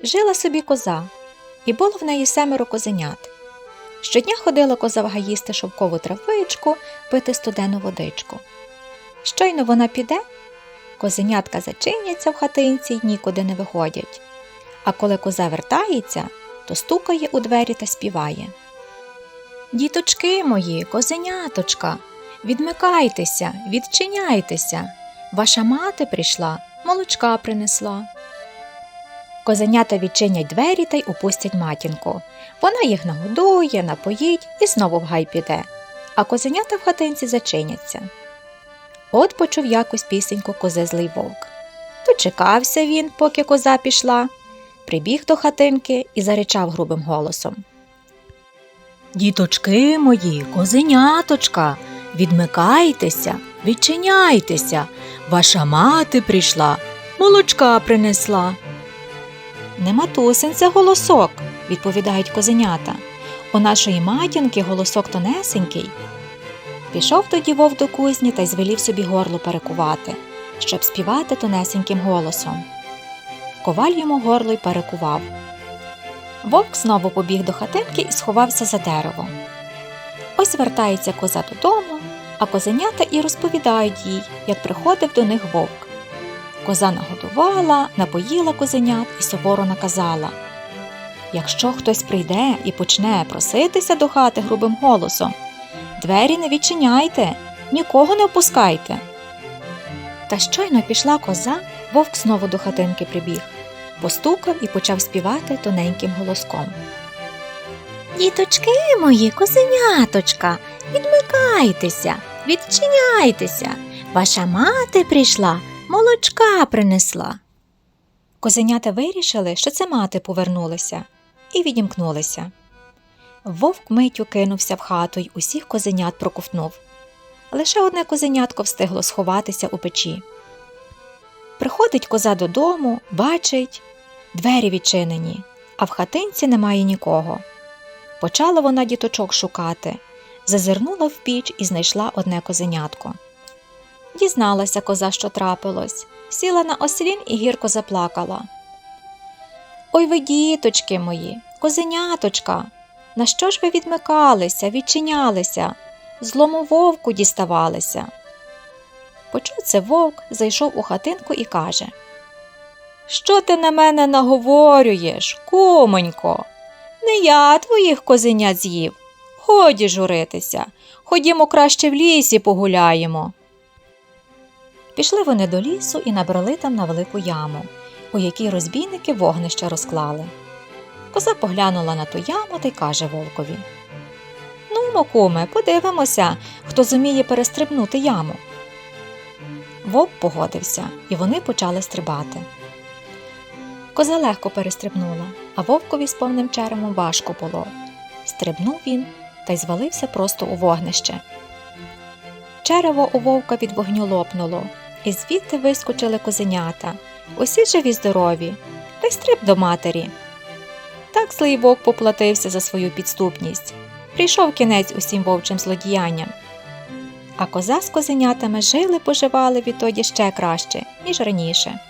Жила собі коза, і було в неї семеро козенят. Щодня ходила коза в гай їсти шовкову травичку, пити студену водичку. Щойно вона піде, козенятка зачиняться в хатинці й нікуди не виходять. А коли коза вертається, то стукає у двері та співає. Діточки мої, козеняточка, відмикайтеся, відчиняйтеся. Ваша мати прийшла, молочка принесла. Козенята відчинять двері та й упустять матінку. Вона їх нагодує, напоїть і знову в гай піде, а козенята в хатинці зачиняться. От почув якось пісеньку кози злий вовк. Дочекався він, поки коза пішла, прибіг до хатинки і заричав грубим голосом. Діточки мої, козеняточка, відмикайтеся, відчиняйтеся. Ваша мати прийшла, молочка принесла. Не матусин це голосок, відповідають козенята. У нашої матінки голосок тонесенький. Пішов тоді вовк до кузні та й звелів собі горло перекувати, щоб співати тонесеньким голосом. Коваль йому горло й перекував. Вовк знову побіг до хатинки і сховався за дерево. Ось вертається коза додому, а козенята і розповідають їй, як приходив до них вовк. Коза нагодувала, напоїла козенят і суворо наказала Якщо хтось прийде і почне проситися до хати грубим голосом, двері не відчиняйте, нікого не впускайте. Та щойно пішла коза, вовк знову до хатинки прибіг, постукав і почав співати тоненьким голоском. Діточки мої, козеняточка, відмикайтеся, відчиняйтеся. Ваша мати прийшла, молочка принесла. Козенята вирішили, що це мати повернулася, і відімкнулися. Вовк миттю кинувся в хату й усіх козенят проковтнув. Лише одне козенятко встигло сховатися у печі. Приходить коза додому, бачить, двері відчинені, а в хатинці немає нікого. Почала вона діточок шукати, зазирнула в піч і знайшла одне козенятко. Дізналася коза, що трапилось, сіла на ослін і гірко заплакала. Ой ви, діточки мої, козеняточка, на що ж ви відмикалися, відчинялися, злому вовку діставалися? Почув це вовк, зайшов у хатинку і каже Що ти на мене наговорюєш, кумонько? Не я твоїх козенят з'їв. Годі журитися, ходімо краще в лісі погуляємо. Пішли вони до лісу і набрали там на велику яму, у якій розбійники вогнище розклали. Коза поглянула на ту яму та й каже вовкові Ну, куме, подивимося, хто зуміє перестрибнути яму. Вовк погодився, і вони почали стрибати. Коза легко перестрибнула, а вовкові з повним черемом важко було. Стрибнув він та й звалився просто у вогнище. Черево у вовка від вогню лопнуло, і звідти вискочили козенята, усі живі здорові, та й стриб до матері. Так злий вовк поплатився за свою підступність. Прийшов кінець усім вовчим злодіянням. А коза з козенятами жили поживали відтоді ще краще, ніж раніше.